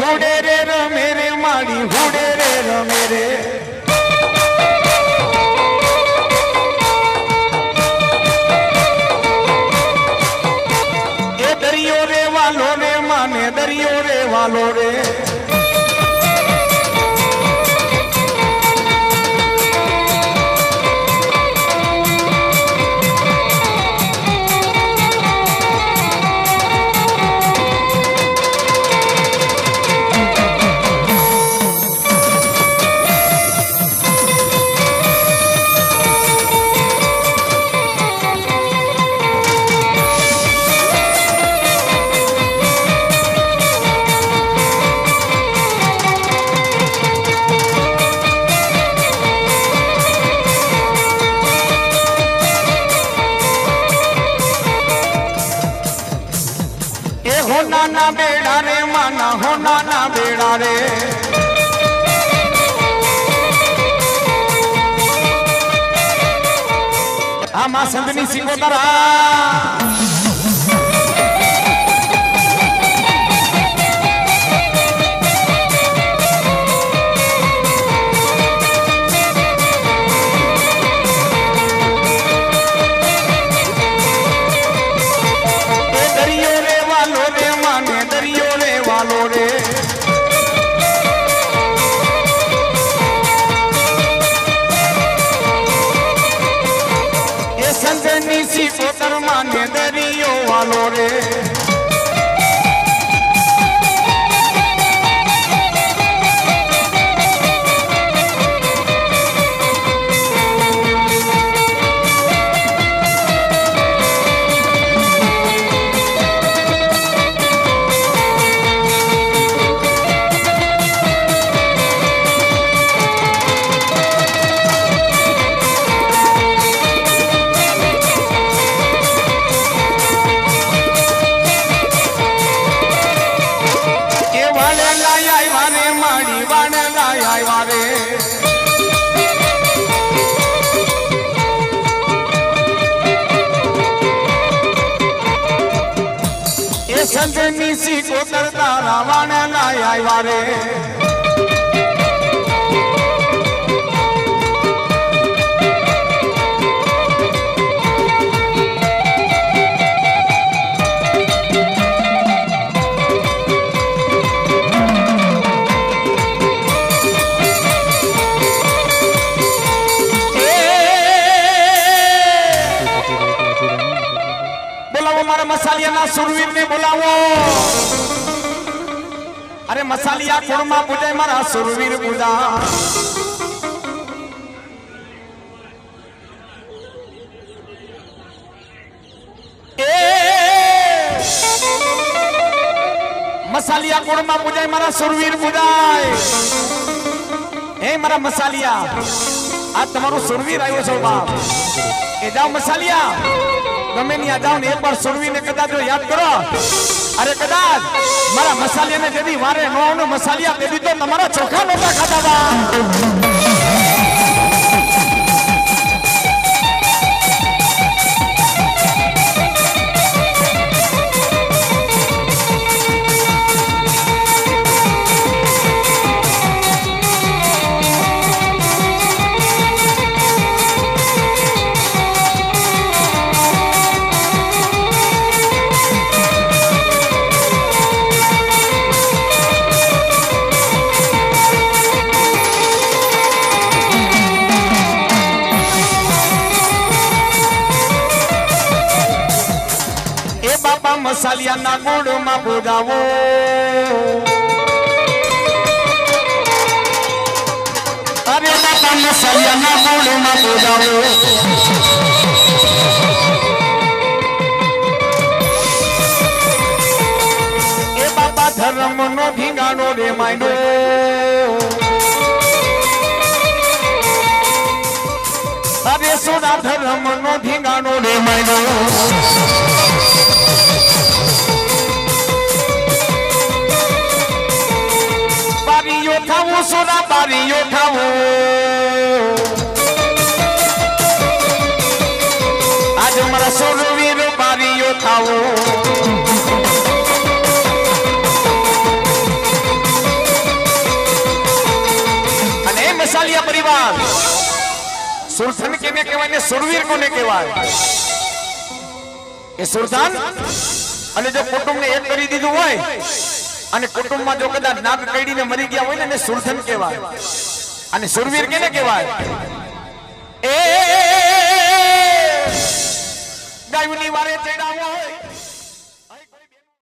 હુડે રે રમે રે માડી હુડે રે રમે રે એ દરિયો રે વાલો રે, માને દરિયો રે વાલો રે. ના બેડા રે આમાં સંતની સિંગોતરા સિકોતર ને દરિયો વાલો રે. એ સી સિકોતર તારા વાણે લાય આવ્યા રે. બોલાવો મારા મસાલિયાના સુરવીરને બોલાવો. અરે મસાલિયા કુળમાં પૂજે મારા સુરવીર પૂજા. મસાલિયા કુળમાં પૂજાય? મારા સુરવીર પૂજાય. હે મારા મસાલિયા, આ તમારો સુરવીર આવ્યો છો બાપ. એ જાઓ મસાલિયા. ગમે ત્યાં જાઓ ને એકવાર સુરવીને કદાચ જો યાદ કરો. અરે કદાચ મારા મસાલિયાને જેથી વારે નો મસાલિયા તેથી તો તમારા ચોખા નોતા ખાતા હતા. બાપા મસાલિયાના ગોળમાં ભોગાવો. અરે બાપા, મસાલિયાના ગોળમાં ભોગાવો. એ બાપા, ધર્મનો ધીંગાણો રે માયનો. અરે સોના, ધર્મનો ધીંગાણો રે માયનો. બારીઓ થવું સોના બારીઓ થવું આજ મારા સોરવીર બારીઓ થવું અને મસાલિયા પરિવાર સુરસન કેને કહેવાય ને સુરવીર કોને કહેવાય. એ સુરધાન અને જો કુટુંબને એક કરી દીધું હોય અને કુટુંબમાં જો કદાચ નાગ કઈડીને મરી ગયા હોય ને એને સુરથન કહેવાય અને સુરવીર કેને કહેવાય એ ગાયુની વારે ચડાવ્યા હોય